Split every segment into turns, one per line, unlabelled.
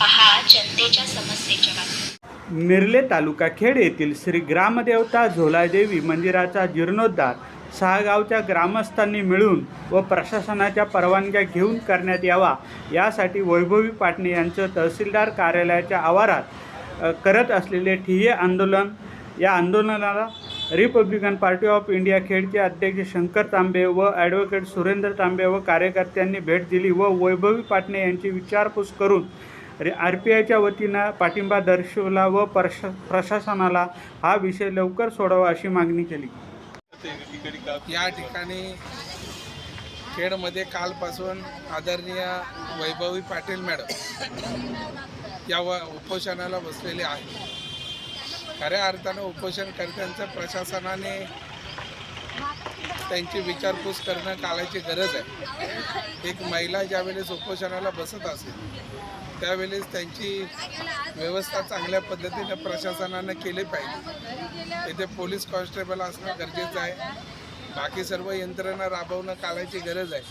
पहा जनतेच्या समस्येच्या बातम्या.
मिरले तालुका खेड येथील श्री ग्रामदेवता झोलादेवी मंदिराचा जीर्णोद्धार सहागावच्या ग्रामस्थांनी मिळून व प्रशासनाच्या परवानग्या घेऊन करण्यात यावा यासाठी वैभवी पाटणे यांचं तहसीलदार कार्यालयाच्या आवारात करत असलेले ठिये आंदोलन या आंदोलनाला रिपब्लिकन पार्टी ऑफ इंडिया खेडचे अध्यक्ष शंकर तांबे व ॲडव्होकेट सुरेंद्र तांबे व कार्यकर्त्यांनी भेट दिली व वैभवी पाटणे यांची विचारपूस करून आर पी आयच्या वतीनं पाठिंबा दर्शवला व प्रशा प्रशासनाला हा विषय लवकर सोडावा अशी मागणी केली.
या ठिकाणी खेडमध्ये कालपासून आदरणीय वैभवी पाटील मॅडम या व उपोषणाला बसलेले आहे खऱ्या अर्थानं उपोषणकर्त्यांचं प्रशासनाने त्यांची विचारपूस करणं काळाची गरज आहे. एक महिला ज्यावेळेस उपोषणाला बसत असेल त्यावेळेस त्यांची व्यवस्था चांगल्या पद्धतीने प्रशासनानं केली पाहिजे. इथे पोलीस कॉन्स्टेबल असणं गरजेचं आहे. बाकी सर्व यंत्रणा राबवणं काळाची गरज आहे.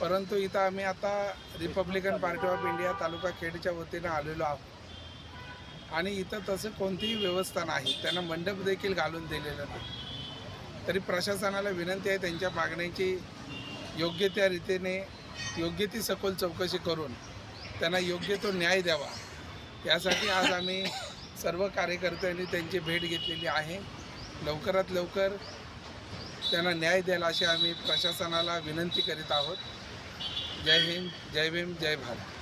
परंतु इथं आम्ही आता Republican Party of India taluka खेडच्या वतीनं आलेलो आहोत. आणि इथं तसं कोणतीही व्यवस्था नाही. त्यांना मंडप देखील घालून दिलेलं नाही. तरी प्रशासनाला विनंती आहे त्यांच्या मागण्यांची योग्य त्या रीतीने योग्य ती सखोल चौकशी करून त्यांना योग्य तो न्याय द्यावा. यासाठी आज आम्ही सर्व कार्यकर्त्यांनी त्यांची भेट घेतलेली आहे. लवकरात लवकर त्यांना न्याय द्यायला अशी आम्ही प्रशासनाला विनंती करीत आहोत. जय हिंद जय भीम जय भारत.